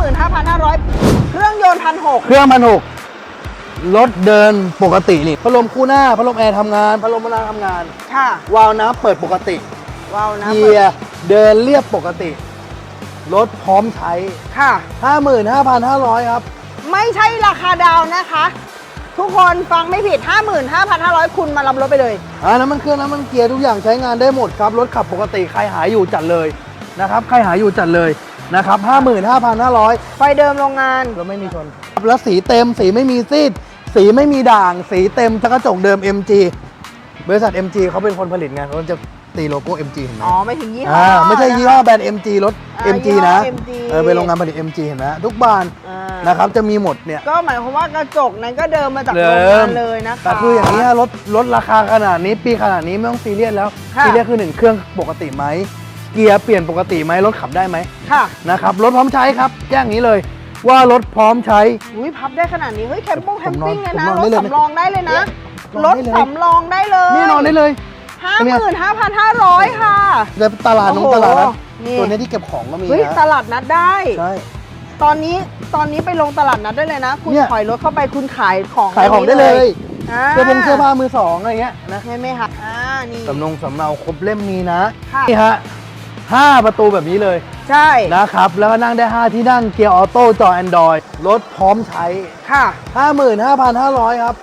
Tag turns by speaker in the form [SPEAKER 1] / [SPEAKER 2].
[SPEAKER 1] 55,500 เครื่องยนต์พันหก
[SPEAKER 2] เครื่องพันหกรถเดินปกตินี่พัดลมคู่หน้าพัดลมแอร์ทำงานพัดลมมะนาวทำงาน
[SPEAKER 1] ค่ะ
[SPEAKER 2] วาล์วน้ำเปิดปกติ
[SPEAKER 1] ว้าวนะ
[SPEAKER 2] เกียร์เดินเรียบปกติ รถพร้อมใช้
[SPEAKER 1] ค่ะ
[SPEAKER 2] 55,500 ครับ
[SPEAKER 1] ไม่ใช่ราคาดาวน์นะคะ ทุกคนฟังไม่ผิด 55,500 คุณมารับรถไปเลย
[SPEAKER 2] อ่าน้ำมันเครื่องน้ำมันเกียร์ทุกอย่างใช้งานได้หมดครับ รถขับปกติใครหาอยู่จัดเลยนะครับ ใครหาอยู่จัดเลย นะครับ55,500
[SPEAKER 1] ไฟเดิมโรงงาน
[SPEAKER 2] รถไม่มีชนครับแล้วสีเต็มสีไม่มีซีดสีไม่มีด่าง สีเต็มกระจกเดิม MG บริษัท MG เขาเป็นคนผลิตไงเขาจะตีโลโก้ MG เห็นไหม
[SPEAKER 1] อ๋อไม่ถึงยี่ห้อ
[SPEAKER 2] อ่า
[SPEAKER 1] อ่า
[SPEAKER 2] ไม่ใช่ยี่ห้อแบรนด์ MG รถ
[SPEAKER 1] อ่า
[SPEAKER 2] MG
[SPEAKER 1] ยี่ห้อ
[SPEAKER 2] นะ
[SPEAKER 1] MG
[SPEAKER 2] เออเป็นโรงงานผลิต MG เห็นไหมทุกบาน
[SPEAKER 1] อ่า
[SPEAKER 2] นะครับจะมีหมดเนี่ย
[SPEAKER 1] ก็หมายความว่ากระจกนั้นก็เดิมมาจาก
[SPEAKER 2] เดิ
[SPEAKER 1] โรง
[SPEAKER 2] ม
[SPEAKER 1] งานเลยนะคะ
[SPEAKER 2] แต่คืออย่างนี้ยรถรถราคาขนาดนี้ปีขนาดนี้ไม่ต้องซีเรียสแล้ว
[SPEAKER 1] ค่ะ
[SPEAKER 2] ซีเรียสคือหนึ่งเครื่องปกติไหม เกียร์เปลี่ยนปกติไหมรถขับได้ไหม
[SPEAKER 1] ค่ะ
[SPEAKER 2] นะครับรถพร้อมใช้ครับแจ้งอย่างนี้เลย ว่ารถพร้อมใช้
[SPEAKER 1] อุ้ยพับได้ขนาดนี้ เฮ้ยแคมปิ้งแคมปิ้งเลยนะ
[SPEAKER 2] ผมน
[SPEAKER 1] ร
[SPEAKER 2] อน
[SPEAKER 1] ถ
[SPEAKER 2] ได้เลย
[SPEAKER 1] สำรองได้เลยนะ
[SPEAKER 2] น
[SPEAKER 1] ร
[SPEAKER 2] อน
[SPEAKER 1] ถ
[SPEAKER 2] ได้เลย
[SPEAKER 1] สำรองได้เลย
[SPEAKER 2] นี่นอนได้เลย
[SPEAKER 1] ห้าหมื่นห้าพันห้าร้อยค่ะ
[SPEAKER 2] แต่ตลาดน้อง
[SPEAKER 1] โอ้โห
[SPEAKER 2] ตลาดนัด
[SPEAKER 1] นี่
[SPEAKER 2] ตัวนี้ที่เก็บของก็มี
[SPEAKER 1] เฮ้ย
[SPEAKER 2] นะ
[SPEAKER 1] ตลาดนัดได้
[SPEAKER 2] ใช่
[SPEAKER 1] ตอนนี้ตอนนี้ไปลงตลาดนัดได้เลยนะ คุณ
[SPEAKER 2] เนี่ย
[SPEAKER 1] ถอยรถเข้าไปคุณขายของ
[SPEAKER 2] ขายของได้เลย
[SPEAKER 1] อ่า
[SPEAKER 2] เสื้อผงเสื้อผ้ามือสองอะไรเงี้ยนะ
[SPEAKER 1] ใช่ไหมคะอ่านี่
[SPEAKER 2] สำนงสำเนาครบเล่มมีนะ
[SPEAKER 1] ค่ะ
[SPEAKER 2] นี่ฮะ ห้าประตูแบบนี้เลย
[SPEAKER 1] ใช่
[SPEAKER 2] นะครับ แล้วก็นั่งได้ 5 ที่นั่งเกียร์ออโต้จอ Android รถพร้อมใช้
[SPEAKER 1] ค่ะ
[SPEAKER 2] 55,500 ครับ